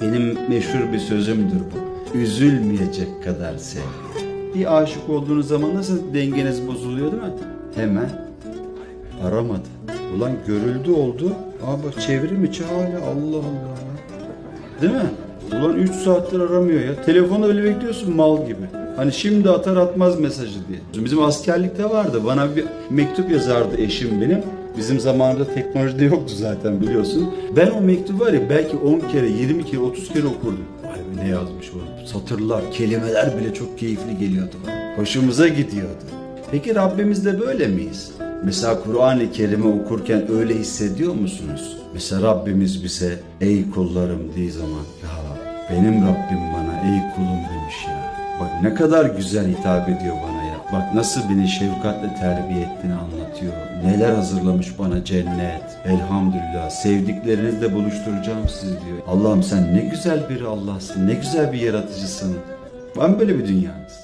Benim meşhur bir sözümdür bu. Üzülmeyecek kadar sevgi. Bir aşık olduğunuz zaman nasıl dengeniz bozuluyor değil mi? Hemen aramadı. Ulan görüldü oldu. Aa bak çevrim içi hala Allah Allah. Değil mi? Ulan 3 saattir aramıyor ya. Telefonu öyle bekliyorsun mal gibi. Hani şimdi atar atmaz mesajı diye. Bizim askerlikte vardı. Bana bir mektup yazardı eşim benim. Bizim zamanında teknolojide yoktu zaten biliyorsun. Ben o mektubu var ya belki 10 kere, 20 kere, 30 kere okurdum. Vay be ne yazmış o. Satırlar, kelimeler bile çok keyifli geliyordu bana. Hoşumuza gidiyordu. Peki Rabbimiz de böyle miyiz? Mesela Kur'an-ı Kerim'i okurken öyle hissediyor musunuz? Mesela Rabbimiz bize ey kullarım diye zaman ya benim Rabbim bana ey kulum demiş ya. Bak ne kadar güzel hitap ediyor bana. Bak nasıl beni şefkatle terbiye ettiğini anlatıyor. Neler hazırlamış bana cennet. Elhamdülillah sevdiklerinizle buluşturacağım sizi diyor. Allah'ım sen ne güzel bir Allah'sın. Ne güzel bir yaratıcısın. Var mı böyle bir dünyanız?